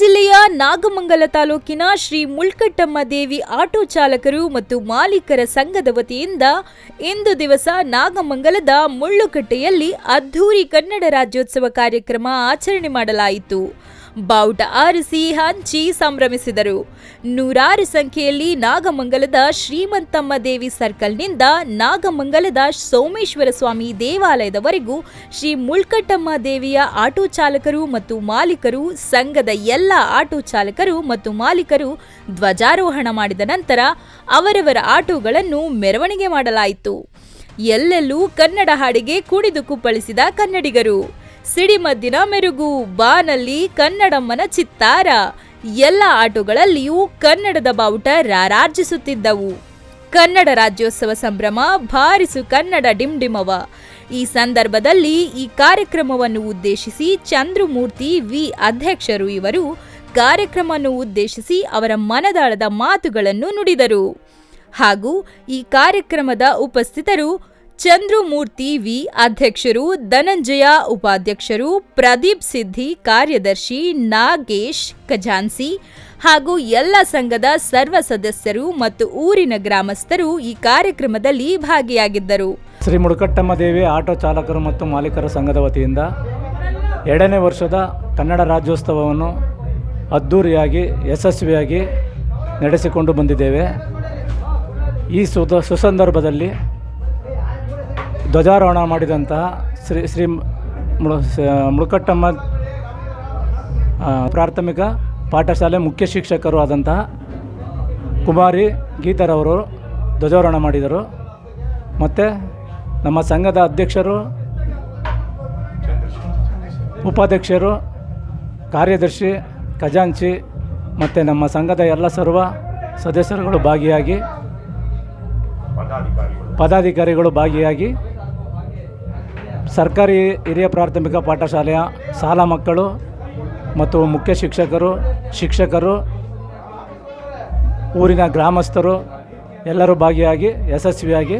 ಜಿಲ್ಲೆಯ ನಾಗಮಂಗಲ ತಾಲೂಕಿನ ಶ್ರೀ ಮುಳ್ಕಟ್ಟಮ್ಮ ದೇವಿ ಆಟೋ ಚಾಲಕರು ಮತ್ತು ಮಾಲೀಕರ ಸಂಘದ ವತಿಯಿಂದ ಇಂದು ದಿವಸ ನಾಗಮಂಗಲದ ಮುಳ್ಳುಕಟ್ಟೆಯಲ್ಲಿ ಅದ್ಧೂರಿ ಕನ್ನಡ ರಾಜ್ಯೋತ್ಸವ ಕಾರ್ಯಕ್ರಮ ಆಚರಣೆ ಮಾಡಲಾಯಿತು. ಬಾವುಟ ಆರಿಸಿ ಹಂಚಿ ಸಂಭ್ರಮಿಸಿದರು. ನೂರಾರು ಸಂಖ್ಯೆಯಲ್ಲಿ ನಾಗಮಂಗಲದ ಶ್ರೀಮಂತಮ್ಮ ದೇವಿ ಸರ್ಕಲ್ನಿಂದ ನಾಗಮಂಗಲದ ಸೋಮೇಶ್ವರ ಸ್ವಾಮಿ ದೇವಾಲಯದವರೆಗೂ ಶ್ರೀ ಮುಳ್ಕಟ್ಟಮ್ಮ ದೇವಿಯ ಆಟೋ ಚಾಲಕರು ಮತ್ತು ಮಾಲೀಕರು, ಸಂಘದ ಎಲ್ಲ ಆಟೋ ಚಾಲಕರು ಮತ್ತು ಮಾಲೀಕರು ಧ್ವಜಾರೋಹಣ ಮಾಡಿದ ನಂತರ ಅವರವರ ಆಟೋಗಳನ್ನು ಮೆರವಣಿಗೆ ಮಾಡಲಾಯಿತು. ಎಲ್ಲೆಲ್ಲೂ ಕನ್ನಡ ಹಾಡಿಗೆ ಕುಣಿದು ಕುಪ್ಪಳಿಸಿದ ಕನ್ನಡಿಗರು. ಸಿಡಿಮದ್ದಿನ ಮೆರುಗು, ಬಾನಲ್ಲಿ ಕನ್ನಡಮ್ಮನ ಚಿತ್ತಾರ. ಎಲ್ಲ ಆಟೋಗಳಲ್ಲಿಯೂ ಕನ್ನಡದ ಬಾವುಟ ರಾರಾರ್ಜಿಸುತ್ತಿದ್ದವು ಕನ್ನಡ ರಾಜ್ಯೋತ್ಸವ ಸಂಭ್ರಮ, ಭಾರಿಸು ಕನ್ನಡ ಡಿಂಡಿಮವ ಈ ಸಂದರ್ಭದಲ್ಲಿ ಈ ಕಾರ್ಯಕ್ರಮವನ್ನು ಉದ್ದೇಶಿಸಿ ಚಂದ್ರಮೂರ್ತಿ ವಿ. ಅಧ್ಯಕ್ಷರು ಇವರು ಕಾರ್ಯಕ್ರಮವನ್ನು ಉದ್ದೇಶಿಸಿ ಅವರ ಮನದಾಳದ ಮಾತುಗಳನ್ನು ನುಡಿದರು. ಹಾಗೂ ಈ ಕಾರ್ಯಕ್ರಮದ ಉಪಸ್ಥಿತರು ಚಂದ್ರಮೂರ್ತಿ ವಿ ಅಧ್ಯಕ್ಷರು, ಧನಂಜಯ ಉಪಾಧ್ಯಕ್ಷರು, ಪ್ರದೀಪ್ ಸಿದ್ದಿ ಕಾರ್ಯದರ್ಶಿ ನಾಗೇಶ್ ಖಜಾನ್ಸಿ ಹಾಗೂ ಎಲ್ಲ ಸಂಘದ ಸರ್ವ ಸದಸ್ಯರು ಮತ್ತು ಊರಿನ ಗ್ರಾಮಸ್ಥರು ಈ ಕಾರ್ಯಕ್ರಮದಲ್ಲಿ ಭಾಗಿಯಾಗಿದ್ದರು. ಶ್ರೀ ಮುಡುಕಟ್ಟಮ್ಮ ದೇವಿ ಆಟೋ ಚಾಲಕರು ಮತ್ತು ಮಾಲೀಕರ ಸಂಘದ ವತಿಯಿಂದ ಎರಡನೇ ವರ್ಷದ ಕನ್ನಡ ರಾಜ್ಯೋತ್ಸವವನ್ನು ಅದ್ಧೂರಿಯಾಗಿ ಯಶಸ್ವಿಯಾಗಿ ನಡೆಸಿಕೊಂಡು ಬಂದಿದ್ದೇವೆ. ಈ ಸುದ, ಸುಸಂದರ್ಭದಲ್ಲಿ ಧ್ವಜಾರೋಹಣ ಮಾಡಿದಂತಹ ಶ್ರೀ ಶ್ರೀ ಮುಳು ಮುಳುಕಟ್ಟಮ್ಮ ಪ್ರಾಥಮಿಕ ಪಾಠಶಾಲೆ ಮುಖ್ಯ ಶಿಕ್ಷಕರು ಆದಂತಹ ಕುಮಾರಿ ಗೀತರವರು ಧ್ವಜಾರೋಹಣ ಮಾಡಿದರು. ಮತ್ತು ನಮ್ಮ ಸಂಘದ ಅಧ್ಯಕ್ಷರು, ಉಪಾಧ್ಯಕ್ಷರು, ಕಾರ್ಯದರ್ಶಿ ಖಜಾಂಚಿ, ಮತ್ತು ನಮ್ಮ ಸಂಘದ ಎಲ್ಲ ಸರ್ವ ಸದಸ್ಯರುಗಳು ಭಾಗಿಯಾಗಿ, ಪದಾಧಿಕಾರಿಗಳು ಭಾಗಿಯಾಗಿ ಸರ್ಕಾರಿ ಹಿರಿಯ ಪ್ರಾಥಮಿಕ ಪಾಠಶಾಲೆಯ ಶಾಲಾ ಮಕ್ಕಳು ಮತ್ತು ಮುಖ್ಯ ಶಿಕ್ಷಕರು ಶಿಕ್ಷಕರು, ಊರಿನ ಗ್ರಾಮಸ್ಥರು ಎಲ್ಲರೂ ಭಾಗಿಯಾಗಿ, ಯಶಸ್ವಿಯಾಗಿ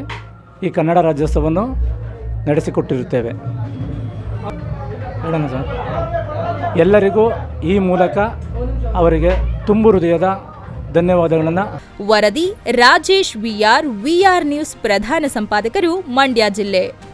ಈ ಕನ್ನಡ ರಾಜ್ಯೋತ್ಸವವನ್ನು ನಡೆಸಿಕೊಟ್ಟಿರುತ್ತೇವೆ. ಹೇಳೋಣ ಸರ್. ಎಲ್ಲರಿಗೂ ಈ ಮೂಲಕ ಅವರಿಗೆ ತುಂಬು ಹೃದಯದ ಧನ್ಯವಾದಗಳನ್ನು. ವರದಿ ರಾಜೇಶ್ ವಿಆರ್ ವಿಆರ್ ನ್ಯೂಸ್ ಪ್ರಧಾನ ಸಂಪಾದಕರು ಮಂಡ್ಯ ಜಿಲ್ಲೆ.